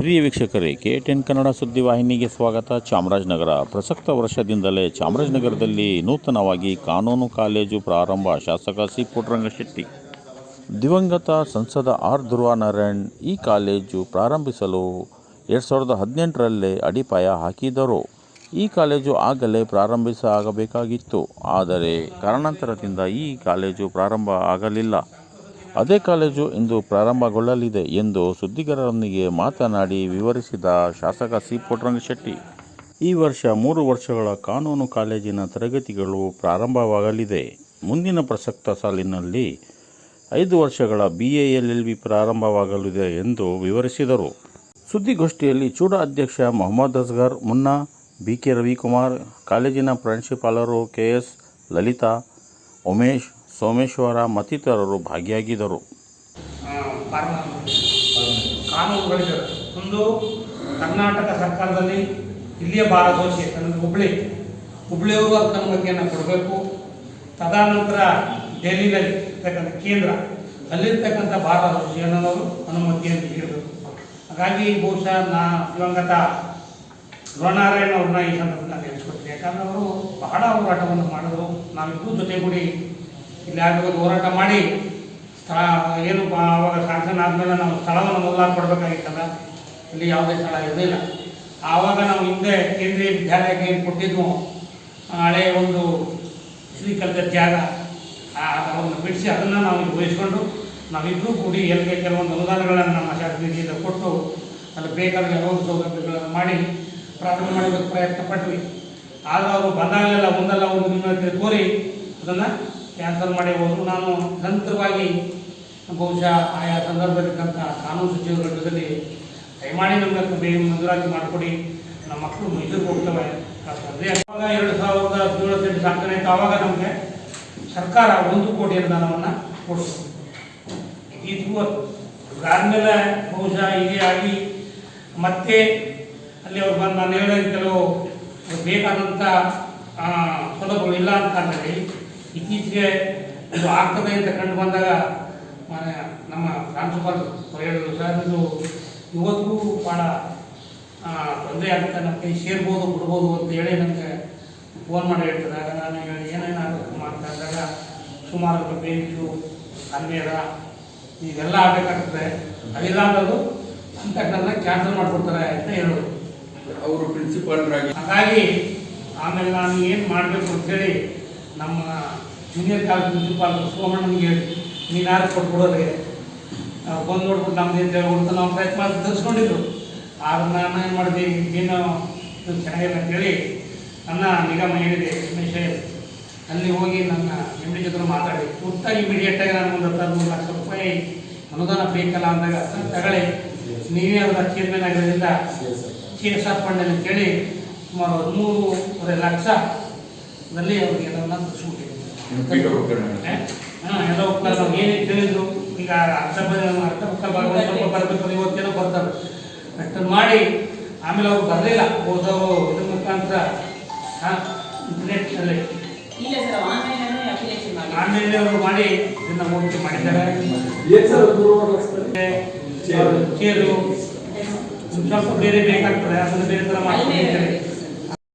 ಪ್ರಿಯ ವೀಕ್ಷಕರೇ, K ten Kannada ಸುದ್ದಿವಾಹಿನಿಗೆ ಸ್ವಾಗತ. ಚಾಮರಾಜನಗರ ಪ್ರಸಕ್ತ ವರ್ಷದಿಂದಲೇ ಚಾಮರಾಜನಗರದಲ್ಲಿ ನೂತನವಾಗಿ ಕಾನೂನು ಕಾಲೇಜು ಪ್ರಾರಂಭ. ಶಾಸಕ ಸಿ. ಪುಟ್ಟರಂಗಶೆಟ್ಟಿ, ದಿವಂಗತ ಸಂಸದ ಆರ್. ಧ್ರುವನಾರಾಯಣ್ ಈ ಕಾಲೇಜು ಪ್ರಾರಂಭಿಸಲು ಎರಡು ಸಾವಿರದ ಹದಿನೆಂಟರಲ್ಲೇ ಅಡಿಪಾಯ ಹಾಕಿದರು. ಈ ಕಾಲೇಜು ಆಗಲೇ ಪ್ರಾರಂಭಿಸ ಆಗಬೇಕಾಗಿತ್ತು. ಆದರೆ ಕಾರಣಾಂತರದಿಂದ ಈ ಕಾಲೇಜು ಪ್ರಾರಂಭ ಆಗಲಿಲ್ಲ. ಅದೇ ಕಾಲೇಜು ಇಂದು ಪ್ರಾರಂಭಗೊಳ್ಳಲಿದೆ ಎಂದು ಸುದ್ದಿಗಾರರೊಂದಿಗೆ ಮಾತನಾಡಿ ವಿವರಿಸಿದ ಶಾಸಕ ಸಿ ಪುಟ್ಟರಂಗಶೆಟ್ಟಿ ಈ ವರ್ಷ ಮೂರು ವರ್ಷಗಳ ಕಾನೂನು ಕಾಲೇಜಿನ ತರಗತಿಗಳು ಪ್ರಾರಂಭವಾಗಲಿದೆ. ಮುಂದಿನ ಪ್ರಸಕ್ತ ಸಾಲಿನಲ್ಲಿ ಐದು ವರ್ಷಗಳ B A L L B ಪ್ರಾರಂಭವಾಗಲಿದೆ ಎಂದು ವಿವರಿಸಿದರು. ಸುದ್ದಿಗೋಷ್ಠಿಯಲ್ಲಿ ಚೂಡ ಅಧ್ಯಕ್ಷ ಮೊಹಮ್ಮದ್ ಅಸ್ಗರ್, ಮುನ್ನಾ ಬಿ ಕೆ ರವಿಕುಮಾರ್, ಕಾಲೇಜಿನ ಪ್ರಾಂಶುಪಾಲರು ಕೆ ಎಸ್ ಲಲಿತಾ, ಉಮೇಶ್ ಸೋಮೇಶ್ವರ ಮತ್ತಿತರರು ಭಾಗಿಯಾಗಿದ್ದರು. ಒಂದು ಕರ್ನಾಟಕ ಸರ್ಕಾರದಲ್ಲಿ ಇಲ್ಲಿಯ ಅಸೋಸಿಯೇಷನ್ ಅಂದರೆ ಹುಬ್ಳಿ. ಹುಬ್ಳಿಯವರು ಅದಕ್ಕೆ ಬಗ್ಗೆಯನ್ನು ಕೊಡಬೇಕು. ತದನಂತರ ಡೆಲ್ಲಿನಲ್ಲಿ ಇರ್ತಕ್ಕಂಥ ಕೇಂದ್ರ, ಅಲ್ಲಿರ್ತಕ್ಕಂಥ ಅಸೋಸಿಯೇಷನ್ ಅವರು ಅನುಮತಿಯನ್ನು ನೀಡಬೇಕು. ಹಾಗಾಗಿ ಬಹುಶಃ ನಾ ದಿವಂಗತ ಧ್ರುವನಾರಾಯಣ ಅವ್ರನ್ನ ಈ ಸಂದರ್ಭದಲ್ಲಿ ನೆನೆಸ್ಕೊಳ್ತೀನಿ ಯಾಕಂದ್ರೆ ಅವರು ಬಹಳ ಹೋರಾಟವನ್ನು ಮಾಡಿದ್ರು. ನಾವಿಬ್ಬರು ಜೊತೆಗೂಡಿ ಇಲ್ಲಿ ಹೋರಾಟ ಮಾಡಿ ಸ್ಥಳ, ಏನು ಆವಾಗ ಶಾಸನ ಆದಮೇಲೆ ನಾವು ಸ್ಥಳವನ್ನು ಮೊದಲಾಗಿ ಕೊಡಬೇಕಾಗಿತ್ತಲ್ಲ ಇಲ್ಲಿ ಯಾವುದೇ ಸ್ಥಳ ಇರಲಿಲ್ಲ ಆವಾಗ ನಾವು ಹಿಂದೆ ಕೇಂದ್ರೀಯ ವಿದ್ಯಾಲಯಕ್ಕೆ ಏನು ಕೊಟ್ಟಿದ್ವು ಹಳೆಯ ಒಂದು ಶ್ರೀಕಲ್ಪ ಜಾಗ. ಆ, ಅದನ್ನು ಬಿಡಿಸಿ ಅದನ್ನು ನಾವು ವಹಿಸ್ಕೊಂಡು ನಾವಿಬ್ಬರೂ ಕೂಡಿ ಎಲ್ಲಿಗೆ ಕೆಲವೊಂದು ಅನುದಾನಗಳನ್ನು ನಮ್ಮ ಶಾಸಕರಿಂದ ಕೊಟ್ಟು ಅಲ್ಲಿ ಬೇಕಾದ ಕೆಲವೊಂದು ಸೌಲಭ್ಯಗಳನ್ನು ಮಾಡಿ ಪ್ರಾರಂಭ ಮಾಡಬೇಕು ಪ್ರಯತ್ನ ಪಟ್ವಿ ಆಗ ಅವರು ಬಂದಾಗಲೆಲ್ಲ ಒಂದಲ್ಲ ಒಂದು ನ್ಯೂನತೆ ತೋರಿ ಅದನ್ನು ಕ್ಯಾನ್ಸಲ್ ಮಾಡಿ ಹೋದ್ರು. ನಾನು ನಂತರವಾಗಿ ಬಹುಶಃ ಆಯಾ ಸಂದರ್ಭದಕ್ಕಂಥ ಕಾನೂನು ಸಚಿವರ ಜೊತೆಲಿ ದಯಮಾಡಿ ನಮಗೆ ಬೇಗ ಮಂಜೂರಾತಿ ಮಾಡಿಕೊಡಿ. ನಮ್ಮ ಮಕ್ಕಳು ಮೈಸೂರಿಗೆ ಹೋಗ್ತವೆ. ಅವಾಗ ಎರಡು ಸಾವಿರದ ಹದಿನೇಳು ಸಾಧನೆ ಇತ್ತು ಆವಾಗ ನಮಗೆ ಸರ್ಕಾರ ಒಂದು ಕೋಟಿ ಅನುದಾನವನ್ನು ಕೊಡಿಸ್ತು. ಇದು ಆದಮೇಲೆ ಬಹುಶಃ ಇದೇ ಆಗಿ ಮತ್ತೆ ಅಲ್ಲಿ ಅವ್ರು ಬಂದು ನಾನು ಹೇಳಿದ ಕೆಲವು ಬೇಕಾದಂಥ ಸೌಲಭ್ಯಗಳು ಇಲ್ಲ ಅಂತ ಕಾರಣದಲ್ಲಿ ಇತ್ತೀಚೆಗೆ ಇದು ಆಗ್ತದೆ ಅಂತ ಕಂಡು ಬಂದಾಗ ಮನೆ ನಮ್ಮ ಪ್ರಾಂಶುಪಾಲ್ ಹೇಳಿದ್ರು ಸರ್ ಇದು ಇವತ್ತಿಗೂ ಭಾಳ ತೊಂದರೆ ಆಗುತ್ತೆ ನಮ್ಮ ಕೈ ಸೇರ್ಬೋದು ಬಿಡ್ಬೋದು ಅಂತ ಹೇಳಿ ನನಗೆ ಫೋನ್ ಮಾಡಿ ಹೇಳ್ತಾರೆ. ಆಗ ನಾನು ಹೇಳಿ ಏನೇನಾಗಬೇಕು ಅಂತ ಮಾತಾಡಿದಾಗ ಸುಮಾರು ಬೇಂಚು ಅನ್ವೇರ ಇದೆಲ್ಲ ಆಗಬೇಕಾಗ್ತದೆ ಅದಿಲ್ಲ ಅನ್ನೋದು ಅಂತಕ್ಕಂಥ ಕ್ಯಾನ್ಸಲ್ ಮಾಡಿಕೊಡ್ತಾರೆ ಅಂತ ಹೇಳೋದು. ಅವರು ಪ್ರಿನ್ಸಿಪಾಲ್ರಾಗಿ ಹಾಗಾಗಿ ಆಮೇಲೆ ನಾನು ಏನು ಮಾಡಬೇಕು ಅಂತೇಳಿ ನಮ್ಮ ಜೂನಿಯರ್ ಕಾಲೇಜ್ ಪ್ರಿನ್ಸಿಪಾಲ್ ಸೋಮಣ್ಣನಿಗೆ ಹೇಳಿ ನೀನು ಯಾರು ಕೊಟ್ಬಿಡೋರಿಗೆ? ಬಂದು ನೋಡ್ಬಿಟ್ಟು ನಮ್ದು ಏನು ಹೇಳ್ಬಿಟ್ಟು ನಾವು ಪ್ರಯತ್ನ ಮಾಡಿ ತರಿಸ್ಕೊಂಡಿದ್ರು. ಆದ್ರೆ ನಾನು ಏನು ಮಾಡಿದೆ ಏನು ಇದು ಚೆನ್ನಾಗಿಲ್ಲ ಅಂತೇಳಿ ನನ್ನ ನಿಗಮ ಹೇಳಿದೆ ಉಮೇಶ್ ಅಲ್ಲಿ ಹೋಗಿ ನನ್ನ ಎಂ ಡಿ ಜೊತೆ ಮಾತಾಡಿ. ಉತ್ತ ಇಮಿಡಿಯೇಟಾಗಿ ನಾನು ಒಂದು ಹತ್ತು ಹದಿಮೂರು ಲಕ್ಷ ರೂಪಾಯಿ ಅನುದಾನ ಬೇಕಲ್ಲ ಅಂದಾಗ ತಗೊಳ್ಳಿ. ನೀವೇ ಅದರ ಚೇರ್ಮನ್ ಆಗಿರೋದ್ರಿಂದ ಸಿ ಎಸ್ ಆರ್ ಫಂಡ್ ಅಂತೇಳಿ ಸುಮಾರು ಹದಿಮೂರುವರೆ ಲಕ್ಷದಲ್ಲಿ ಅವ್ರಿಗೆ ಎಲ್ಲ. ಹಾಂ? ಎಲ್ಲ ಹೋಗ್ತಾರೆ. ನಾವು ಏನೇ ಕೇಳಿದ್ರು? ಈಗ ಅರ್ಧ ಬ- ಅರ್ಧ ಮುಕ್ತ ಭಾಗ ಒಂದು ಸ್ವಲ್ಪ ಬರಬೇಕು ಇವತ್ತೇನೋ ಬರ್ತಾರೆ. ಅಷ್ಟನ್ನು ಮಾಡಿ. ಆಮೇಲೆ ಅವ್ರು ಬರಲಿಲ್ಲ. ಓದೋ ಇದ್ರ ಮುಖಾಂತರ ಹಾಂ ಇಂಟರ್ನೆಟ್ನಲ್ಲಿ ಆನ್ಲೈನ್ ಅಲ್ಲೇ ಅಪ್ಲಿಕೇಶನ್ ಮಾಡಿ. ಆಮೇಲೆ ಅವರು ಮಾಡಿ. ಇದನ್ನ ಮೂರ್ತಿ ಮಾಡಿದ್ದಾರೆ. ಚೇರು. ಸ್ವಲ್ಪ ಬೇರೆ ಬೇಕಾಗ್ತದೆ. ಅದನ್ನು ಬೇರೆ ಥರ ಮಾಡ್ಕೊಂಡು